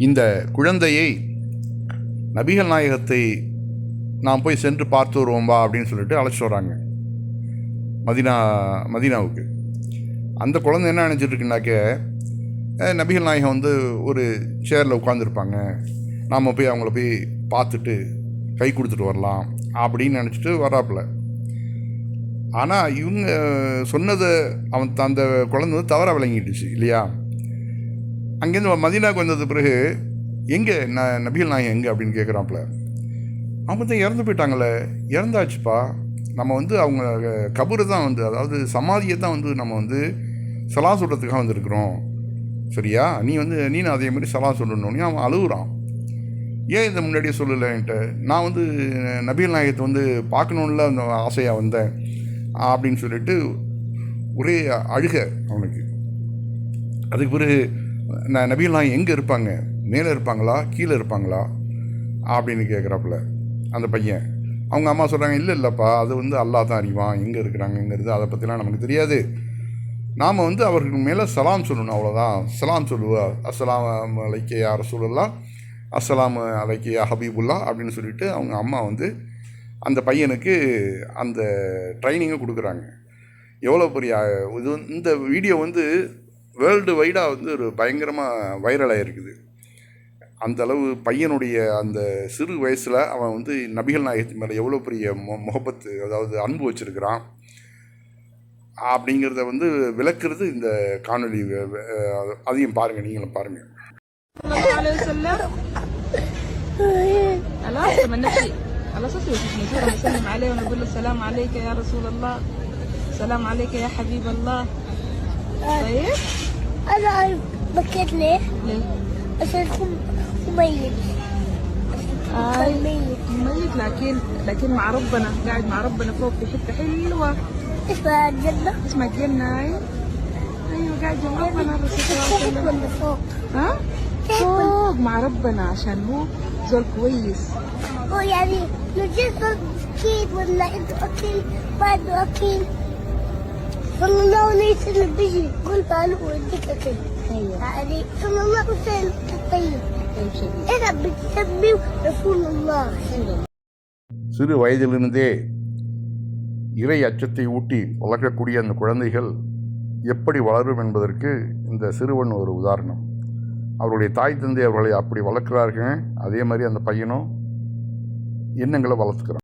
இந்த குழந்தையை நபிகள் நாயகத்தை நாம் போய் சென்று பார்த்து வருவோம்பா அப்படின்னு சொல்லிட்டு அழைச்சிட்டு வராங்க மதினா மதீனாவுக்கு. அந்த குழந்தை என்ன நினச்சிட்ருக்குனாக்க நபிகள் நாயகம் வந்து ஒரு சேரில் உட்காந்துருப்பாங்க நாம் போய் அவங்கள போய் பார்த்துட்டு கை கொடுத்துட்டு வரலாம் அப்படின்னு நினச்சிட்டு வராப்புல ஆனால் இவங்க சொன்னதை அவன் த- அந்த குழந்தை வந்து தவறாக விளங்கிட்டுச்சு இல்லையா? அங்கேருந்து மதினாவுக்கு வந்தது பிறகு எங்கே? ந நபிகள் நாயகம் எங்கே? அப்படின்னு கேட்குறாப்புல அவங்க தான் இறந்து போயிட்டாங்களே. இறந்தாச்சுப்பா. நம்ம வந்து அவங்க கபரை தான் வந்து அதாவது சமாதியை தான் வந்து நம்ம வந்து சலா சொல்கிறதுக்காக வந்திருக்கிறோம். சரியா? நீ வந்து நீ அதே மாதிரி சலா சொல்லணும்னு அவன் அழுகுறான். ஏன் இதை முன்னாடியே சொல்லலைன்ட்டு நான் வந்து நபிகள் நாயகத்தை வந்து பார்க்கணுன்ல அந்த ஆசையாக வந்தேன். அப்படின்னு சொல்லிட்டு ஒரே அழுக அவனுக்கு. அதுக்கு பிறகு நான் நபிகள்லாம் எங்கே இருப்பாங்க? மேலே இருப்பாங்களா? கீழே இருப்பாங்களா? அப்படின்னு கேட்குறாப்புல அந்த பையன். அவங்க அம்மா சொல்கிறாங்க இல்லை இல்லைப்பா அது வந்து அல்லாஹ் தான் அறிவான். எங்கே இருக்கிறாங்கங்கிறது அதை பற்றிலாம் நமக்கு தெரியாது. நாம் வந்து அவருக்கு மேலே சலாம் சொல்லணும் அவ்வளோதான் சலாம் சொல்லுவா அஸ்ஸலாம் அலைக்கையா ரசூலுல்லா அஸ்ஸலாம் அலைக்கையா ஹபீபுல்லா அப்படின்னு சொல்லிட்டு அவங்க அம்மா வந்து அந்த பையனுக்கு அந்த ட்ரைனிங்கை கொடுக்குறாங்க. எவ்வளோ பெரிய இது இந்த வீடியோ வந்து வேர்ல்டு வைடாக வந்து ஒரு பயங்கரமாக வைரல் ஆகிருக்குது அந்த அளவு பையனுடைய அந்த சிறு வயசில் அவன் வந்து நபிகள் நாயகத்தின் மேலே எவ்வளோ பெரிய மொ முகப்பத்து அதாவது அன்பு வச்சுருக்கிறான் அப்படிங்கிறத வந்து விளக்குறது இந்த காணொளி வ- வ- அஹ் அதையும் பாருங்கள் நீங்களும் பாருங்கள் صلى الله عليه وسلم ألا لما نمشي على أساس نزور نسلم عليه ونقول له السلام عليك يا رسول الله السلام عليك يا حبيب الله طيب أنا بكيت ليه؟ ليه؟ عشان يكون ميت آه. ميت ميت لكن لكن مع ربنا قاعد مع ربنا فوق في حتة حلوة. اسمها الجنه اسمها الجنه أيوه. أيوه قاعد مع ربنا. فوق؟ ها؟ فوق. مع ربنا عشان هو زول كويس. هو يعني لو جيت أكيد ولا أنت أكيد بعده أكيد الله عليه وسلم بيجي كل باله ويديك أكل أيوة يعني صلى الله عليه وسلم طيب طيب شديد أنا بتسميه رسول الله சிறு வயதிலிருந்தே இறை அச்சத்தை ஊட்டி வளர்க்கக்கூடிய அந்த குழந்தைகள் எப்படி வளரும் என்பதற்கு இந்த சிறுவன் ஒரு உதாரணம் அவருடைய தாய் தந்தை அவர்களை அப்படி வளர்க்குறார்கள் அதே மாதிரி அந்த பையனும் எண்ணங்களை வளர்த்துக்கிறான்